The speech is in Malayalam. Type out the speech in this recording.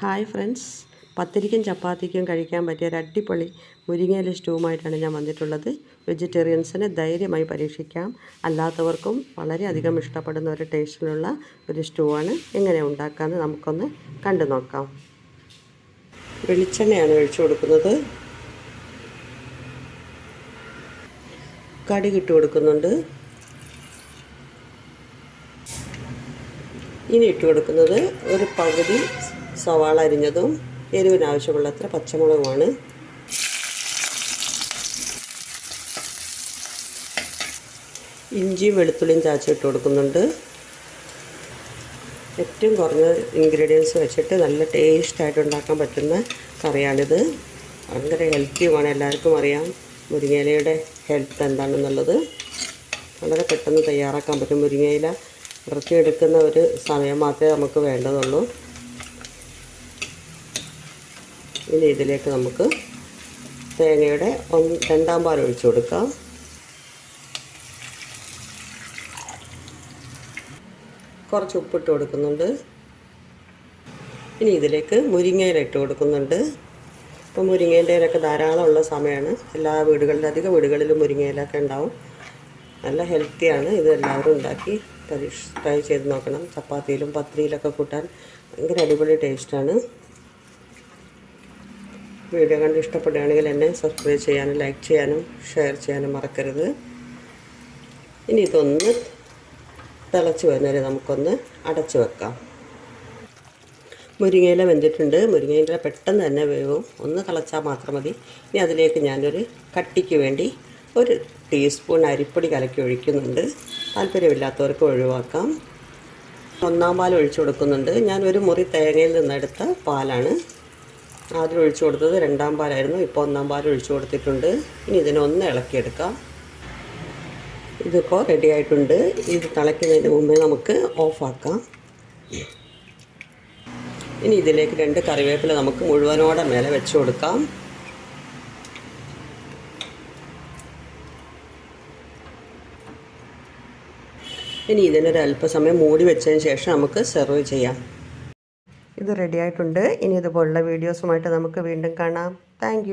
Hi friends. പത്തിരിക്കും ചപ്പാത്തിക്കും കഴിക്കാൻ പറ്റിയ ഒരു അടിപൊളി മുരിങ്ങയില സ്റ്റൂവുമായിട്ടാണ് ഞാൻ വന്നിട്ടുള്ളത്. വെജിറ്റേറിയൻസിന് ധൈര്യമായി പരീക്ഷിക്കാം. അല്ലാത്തവർക്കും വളരെയധികം ഇഷ്ടപ്പെടുന്ന ഒരു ടേസ്റ്റിലുള്ള ഒരു സ്റ്റൂ ആണ് എങ്ങനെ ഉണ്ടാക്കാമെന്ന് നമുക്കൊന്ന് കണ്ടു നോക്കാം. വെളിച്ചെണ്ണയാണ് ഒഴിച്ചു കൊടുക്കുന്നത്. കടുകിട്ട് കൊടുക്കുന്നുണ്ട്. ഇനി ഇട്ട് കൊടുക്കുന്നത് ഒരു പകുതി സവാള അരിഞ്ഞതും എരിവിന് ആവശ്യമുള്ളത്ര പച്ചമുളകുമാണ്. ഇഞ്ചിയും വെളുത്തുള്ളിയും ചാച്ചിട്ട് കൊടുക്കുന്നുണ്ട്. ഏറ്റവും കുറഞ്ഞ ഇൻഗ്രീഡിയൻസ് വെച്ചിട്ട് നല്ല ടേസ്റ്റായിട്ട് ഉണ്ടാക്കാൻ പറ്റുന്ന കറിയാണിത്. ഭയങ്കര ഹെൽത്തിയുമാണ് എല്ലാവർക്കും അറിയാം. മുരിങ്ങയിലയുടെ ഹെൽത്ത് എന്താണെന്നുള്ളത്. വളരെ പെട്ടെന്ന് തയ്യാറാക്കാൻ പറ്റും മുരിങ്ങയില വൃത്തിയെടുക്കുന്ന ഒരു സമയം മാത്രമേ നമുക്ക് വേണ്ടതുള്ളൂ. ഇനി ഇതിലേക്ക് നമുക്ക് തേങ്ങയുടെ ഒന്ന് രണ്ടാം പാൽ ഒഴിച്ചു കൊടുക്കാം. കുറച്ച് ഉപ്പിട്ട് കൊടുക്കുന്നുണ്ട്. ഇനി ഇതിലേക്ക് മുരിങ്ങയില ഇട്ട് കൊടുക്കുന്നുണ്ട്. ഇപ്പം മുരിങ്ങേന്റെ ധാരാളം ഉള്ള സമയമാണ്. എല്ലാ വീടുകളിലും അധിക വീടുകളിലും മുരിങ്ങയിലൊക്കെ ഉണ്ടാവും. നല്ല ഹെൽത്തിയാണ്. ഇത് എല്ലാവരും ഉണ്ടാക്കി പരീക്ഷ ട്രൈ ചെയ്ത് നോക്കണം. ചപ്പാത്തിയിലും പത്രിയിലൊക്കെ കൂട്ടാൻ ഭയങ്കര അടിപൊളി ടേസ്റ്റാണ്. വീഡിയോ കണ്ട് ഇഷ്ടപ്പെടുകയാണെങ്കിൽ എന്നെ സബ്സ്ക്രൈബ് ചെയ്യാനും ലൈക്ക് ചെയ്യാനും ഷെയർ ചെയ്യാനും മറക്കരുത്. ഇനി ഇതൊന്ന് തിളച്ച് വരുന്നവരെ നമുക്കൊന്ന് അടച്ചു വെക്കാം. മുരിങ്ങയില വെന്തിട്ടുണ്ട്. മുരിങ്ങയില പെട്ടെന്ന് തന്നെ വേവും. ഒന്ന് തിളച്ചാൽ മാത്രം മതി. ഇനി അതിലേക്ക് ഞാനൊരു കട്ടിക്ക് വേണ്ടി ഒരു ടീസ്പൂൺ അരിപ്പൊടി കലക്കി ഒഴിക്കുന്നുണ്ട്. താല്പര്യമില്ലാത്തവർക്ക് ഒഴിവാക്കാം. ഒന്നാം പാൽ ഒഴിച്ചു കൊടുക്കുന്നുണ്ട്. ഞാൻ ഒരു മുറി തേങ്ങയിൽ നിന്നെടുത്ത പാലാണ് ആദ്യം ഒഴിച്ചു കൊടുത്തത് രണ്ടാം പാലായിരുന്നു. ഇപ്പോൾ ഒന്നാം പാൽ ഒഴിച്ചു കൊടുത്തിട്ടുണ്ട്. ഇനി ഇതിനെ ഒന്ന് ഇളക്കിയെടുക്കാം. ഇതിപ്പോൾ റെഡി ആയിട്ടുണ്ട്. ഇത് തിളയ്ക്കുന്നതിന് മുമ്പേ നമുക്ക് ഓഫാക്കാം ഇനി ഇതിലേക്ക് രണ്ട് കറിവേപ്പില നമുക്ക് മുഴുവനോടെ മേലെ വെച്ച് കൊടുക്കാം. ഇനി ഇതിനൊരു അല്പസമയം മൂടി വെച്ചതിന് ശേഷം നമുക്ക് സെർവ് ചെയ്യാം. ഇത് റെഡി ആയിട്ടുണ്ട്. ഇനി ഇതുപോലുള്ള വീഡിയോസുമായിട്ട് നമുക്ക് വീണ്ടും കാണാം. താങ്ക്